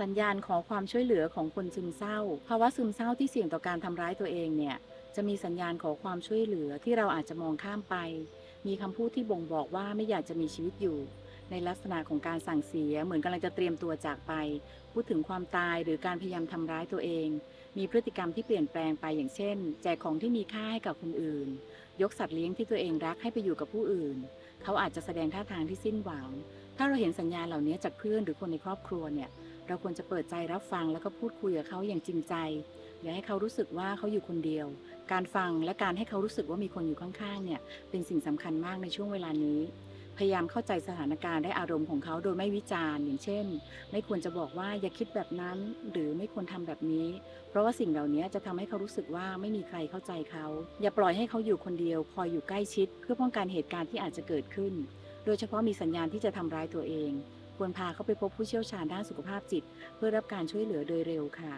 สัญญาณขอความช่วยเหลือของคนซึมเศร้า ภาวะซึมเศร้าที่เสี่ยงต่อการทำร้ายตัวเองเนี่ย จะมีสัญญาณขอความช่วยเหลือที่เราอาจจะมองข้ามไป มีคำพูดที่บ่งบอกว่าไม่อยากจะมีชีวิตอยู่ ในลักษณะของการสั่งเสีย เหมือนกำลังจะเตรียมตัวจากไป พูดถึงความตายหรือการพยายามทำร้ายตัวเอง มีพฤติกรรมที่เปลี่ยนแปลงไปอย่างเช่น แจกของที่มีค่าให้กับคนอื่น ยกสัตว์เลี้ยงที่ตัวเองรักให้ไปอยู่กับผู้อื่น เขาอาจจะแสดงท่าทางที่สิ้นหวัง ถ้าเราเห็นสัญญาณเหล่านี้จากเพื่อนหรือคนในครอบครัวเนี่ย เราควรจะเปิดใจรับฟังแล้วก็พูดคุยกับเขาอย่างจริงใจ อย่าให้เขารู้สึกว่าเขาอยู่คนเดียว การฟังและการให้เขารู้สึกว่ามีคนอยู่ข้างๆเนี่ยเป็นสิ่งสำคัญมากในช่วงเวลานี้ พยายามเข้าใจสถานการณ์และอารมณ์ของเขาโดยไม่วิจารณ์ อย่างเช่น ไม่ควรจะบอกว่าอย่าคิดแบบนั้น หรือไม่ควรทำแบบนี้ เพราะว่าสิ่งเหล่านี้จะทำให้เขารู้สึกว่าไม่มีใครเข้าใจเขา อย่าปล่อยให้เขาอยู่คนเดียว คอยอยู่ใกล้ชิด เพื่อป้องกันเหตุการณ์ที่อาจจะเกิดขึ้น โดยเฉพาะมีสัญญาณที่จะทำร้ายตัวเอง ควรพาเขาไปพบผู้เชี่ยวชาญด้านสุขภาพจิต เพื่อรับการช่วยเหลือโดยเร็วค่ะ